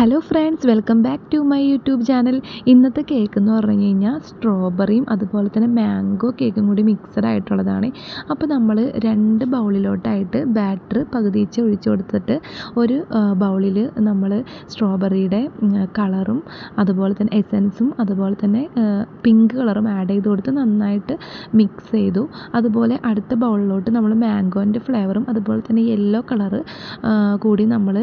Hello friends welcome back to my YouTube channel ഇന്നത്തെ cake എന്ന് പറഞ്ഞു കഴിഞ്ഞാൽ സ്ട്രോബെറിയും അതുപോലെ തന്നെ മാംഗോ കേക്കും കൂടി മിക്സഡ് ആയിട്ടുള്ളതാണ്. അപ്പോൾ നമ്മൾ രണ്ട് ബൗളിലോട്ടായിട്ട് ബാറ്റർ പകുതിച്ച് ഒഴിച്ചു കൊടുത്തിട്ട് ഒരു ബൗളിൽ നമ്മൾ സ്ട്രോബെറിയുടെ കളറും അതുപോലെ തന്നെ എസൻസും അതുപോലെ തന്നെ പിങ്ക് കളറും ആഡ് ചെയ്ത് കൊടുത്ത് നന്നായിട്ട് മിക്സ് ചെയ്തു. അതുപോലെ അടുത്ത ബൗളിലോട്ട് നമ്മൾ മാംഗോന്റെ ഫ്ലേവറും അതുപോലെ തന്നെ യെല്ലോ കളറ് കൂടി നമ്മൾ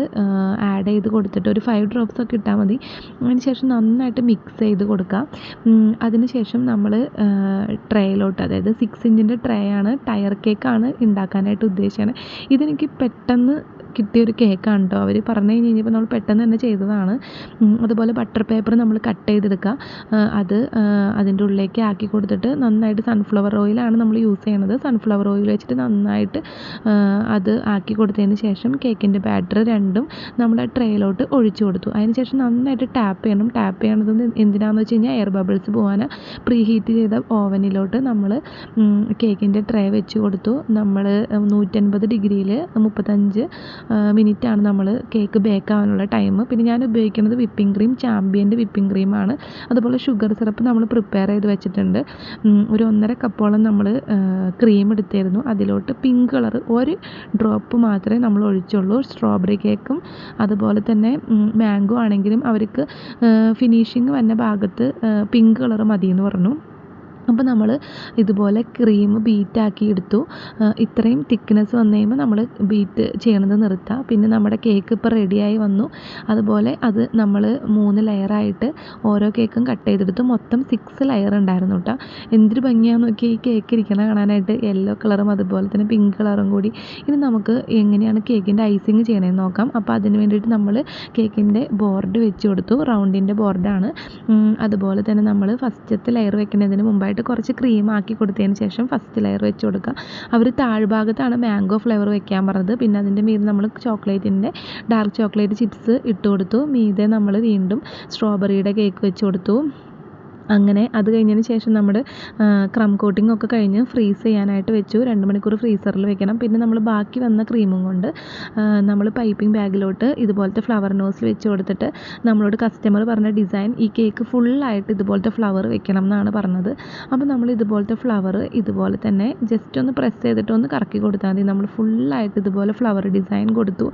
ആഡ് ചെയ്ത് കൊടുത്തിട്ട് ഒരു ഫൈവ് ഡ്രോപ്സ് ഒക്കെ ഇട്ടാൽ മതി. അതിന് ശേഷം നന്നായിട്ട് മിക്സ് ചെയ്ത് കൊടുക്കുക അതിന് ശേഷം നമ്മൾ ട്രേയിലോട്ട് അതായത് സിക്സ് ഇഞ്ചിന്റെ ട്രേ ആണ് ടയർ കേക്കാണ് ഉണ്ടാക്കാനായിട്ട് ഉദ്ദേശിക്കുന്നത് ഇതെനിക്ക് പെട്ടെന്ന് കിട്ടിയൊരു കേക്കാണ് കേട്ടോ അവർ പറഞ്ഞു കഴിഞ്ഞ് കഴിഞ്ഞപ്പോൾ നമ്മൾ പെട്ടെന്ന് തന്നെ ചെയ്തതാണ്. അതുപോലെ ബട്ടർ പേപ്പർ നമ്മൾ കട്ട് ചെയ്തെടുക്കുക. അത് അതിന്റെ ഉള്ളിലേക്ക് ആക്കി കൊടുത്തിട്ട് നന്നായിട്ട് സൺഫ്ലവർ ഓയിലാണ് നമ്മൾ യൂസ് ചെയ്യുന്നത് സൺഫ്ലവർ ഓയിൽ വെച്ചിട്ട് നന്നായിട്ട് അത് ആക്കി കൊടുത്തതിന് ശേഷം കേക്കിന്റെ ബാറ്റർ രണ്ടും നമ്മൾ ആ ട്രേയിലോട്ട് ഒഴിച്ചു കൊടുത്തു. അതിന് ശേഷം നന്നായിട്ട് ടാപ്പ് ചെയ്യണം. ടാപ്പ് ചെയ്യണത് എന്തിനാണെന്ന് വെച്ച് കഴിഞ്ഞാൽ എയർ ബബിൾസ് പോകാൻ പ്രീ ഹീറ്റ് ചെയ്ത ഓവനിലോട്ട് നമ്മൾ കേക്കിന്റെ ട്രേ വെച്ച് കൊടുത്തു. നമ്മൾ നൂറ്റൻപത് ഡിഗ്രിയിൽ മുപ്പത്തഞ്ച് മിനിറ്റാണ് നമ്മൾ കേക്ക് ബേക്ക് ആവാനുള്ള ടൈം പിന്നെ ഞാൻ ഉപയോഗിക്കുന്നത് വിപ്പിംഗ് ക്രീം ചാമ്പ്യന്റെ വിപ്പിംഗ് ക്രീമാണ് അതുപോലെ ഷുഗർ സിറപ്പ് നമ്മൾ പ്രിപ്പയർ ചെയ്ത് വെച്ചിട്ടുണ്ട്. ഒരു ഒന്നര കപ്പോളം നമ്മൾ ക്രീം എടുത്തിരുന്നു. അതിലോട്ട് പിങ്ക് കളർ ഒരു ഡ്രോപ്പ് മാത്രമേ നമ്മൾ ഒഴിച്ചുള്ളൂ. സ്ട്രോബെറി കേക്കും. അതുപോലെ തന്നെ മാംഗോ ആണെങ്കിലും അവർക്ക് ഫിനിഷിങ് വന്ന ഭാഗത്ത് പിങ്ക് കളർ മതി എന്ന് പറഞ്ഞു. അപ്പോൾ നമ്മൾ ഇതുപോലെ ക്രീം ബീറ്റാക്കി എടുത്തു. ഇത്രയും തിക്നെസ് വന്നു കഴിയുമ്പോൾ നമ്മൾ ബീറ്റ് ചെയ്യണത് നിർത്താം പിന്നെ നമ്മുടെ കേക്ക് ഇപ്പോൾ റെഡിയായി വന്നു. അതുപോലെ അത് നമ്മൾ മൂന്ന് ലെയറായിട്ട് ഓരോ കേക്കും കട്ട് ചെയ്തെടുത്തു. മൊത്തം സിക്സ് ലെയർ ഉണ്ടായിരുന്നു കേട്ടോ. എന്തൊരു ഭംഗിയാണെന്ന് നോക്കി ഈ കേക്ക് ഇരിക്കണ കാണാനായിട്ട് യെല്ലോ കളറും അതുപോലെ തന്നെ പിങ്ക് കളറും കൂടി. ഇനി നമുക്ക് എങ്ങനെയാണ് കേക്കിന്റെ ഐസിങ് ചെയ്യണമെന്ന് നോക്കാം. അപ്പോൾ അതിന് വേണ്ടിയിട്ട് നമ്മൾ കേക്കിന്റെ ബോർഡ് വെച്ച് കൊടുത്തു. റൗണ്ടിന്റെ ബോർഡാണ് അതുപോലെ തന്നെ നമ്മൾ ഫസ്റ്റത്തെ ലെയർ വെക്കുന്നതിന് മുമ്പായിട്ട് ആയിട്ട് കുറച്ച് ക്രീം ആക്കി കൊടുത്തതിന് ശേഷം ഫസ്റ്റ് ലെയർ വെച്ച് കൊടുക്കുക. അവർ താഴ്ഭാഗത്താണ് മാംഗോ ഫ്ലേവർ വെക്കാൻ പറഞ്ഞത്. പിന്നെ അതിന്റെ മീതെ നമ്മൾ ചോക്ലേറ്റിന്റെ ഡാർക്ക് ചോക്ലേറ്റ് ചിപ്സ് ഇട്ട് കൊടുത്തു. മീതെ നമ്മൾ വീണ്ടും സ്ട്രോബെറിയുടെ കേക്ക് വെച്ച് കൊടുത്തു. അങ്ങനെ അത് കഴിഞ്ഞതിന് ശേഷം നമ്മൾ ക്രം കോട്ടിംഗ് ഒക്കെ കഴിഞ്ഞ് ഫ്രീസ് ചെയ്യാനായിട്ട് വെച്ചു. രണ്ട് മണിക്കൂർ ഫ്രീസറിൽ വെക്കണം. പിന്നെ നമ്മൾ ബാക്കി വന്ന ക്രീമും കൊണ്ട് നമ്മൾ പൈപ്പിംഗ് ബാഗിലോട്ട് ഇതുപോലത്തെ ഫ്ലവർ നോസിൽ വെച്ച് കൊടുത്തിട്ട് നമ്മളോട് കസ്റ്റമർ പറഞ്ഞ ഡിസൈൻ ഈ കേക്ക് ഫുള്ളായിട്ട് ഇതുപോലത്തെ ഫ്ലവർ വെക്കണം എന്നാണ് പറഞ്ഞത്. അപ്പോൾ നമ്മൾ ഇതുപോലത്തെ ഫ്ലവർ ഇതുപോലെ തന്നെ ജസ്റ്റ് ഒന്ന് പ്രസ് ചെയ്തിട്ട് ഒന്ന് കറക്കി കൊടുത്താൽ മതി. നമ്മൾ ഫുള്ളായിട്ട് ഇതുപോലെ ഫ്ലവർ ഡിസൈൻ കൊടുത്തു.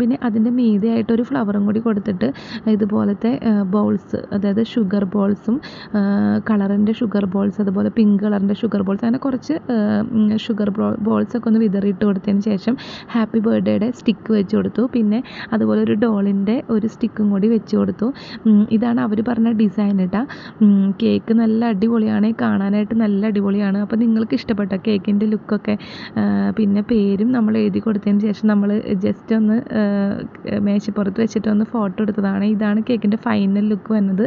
പിന്നെ അതിന്റെ മീതെയായിട്ട് ഒരു ഫ്ലവറും കൂടി കൊടുത്തിട്ട് ഇതുപോലത്തെ ബോൾസ് അതായത് ഷുഗർ ബോൾസും കളറിന്റെ ഷുഗർ ബോൾസ് അതുപോലെ പിങ്ക് കളറിന്റെ ഷുഗർ ബോൾസ് അങ്ങനെ കുറച്ച് ഷുഗർ ബോൾസ് ഒക്കെ ഒന്ന് വിതറിയിട്ട് കൊടുത്തതിന് ശേഷം ഹാപ്പി ബർത്ത്ഡേയുടെ സ്റ്റിക്ക് വെച്ച് കൊടുത്തു. പിന്നെ അതുപോലെ ഒരു ഡോളിന്റെ ഒരു സ്റ്റിക്കും കൂടി വെച്ച് കൊടുത്തു. ഇതാണ് അവർ പറഞ്ഞ ഡിസൈൻ ഇട്ടാ കേക്ക് നല്ല അടിപൊളിയാണ് കാണാനായിട്ട് നല്ല അടിപൊളിയാണ്. അപ്പോൾ നിങ്ങൾക്ക് ഇഷ്ടപ്പെട്ട കേക്കിന്റെ ലുക്കൊക്കെ പിന്നെ പേരും നമ്മൾ എഴുതി കൊടുത്തതിന് ശേഷം നമ്മൾ ജസ്റ്റ് ഒന്ന് മേശപ്പുറത്ത് വെച്ചിട്ട് ഒന്ന് ഫോട്ടോ എടുത്തതാണ്. ഇതാണ് കേക്കിന്റെ ഫൈനൽ ലുക്ക് വന്നത്.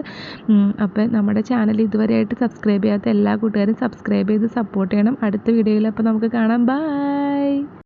അപ്പോൾ നമ്മുടെ ചാനൽ ഇതുവരെയായിട്ട് സബ്സ്ക്രൈബ് ചെയ്യാത്ത എല്ലാ കൂട്ടുകാരും സബ്സ്ക്രൈബ് ചെയ്ത് സപ്പോർട്ട് ചെയ്യണം. അടുത്ത വീഡിയോയിൽ അപ്പോൾ നമുക്ക് കാണാം. ബൈ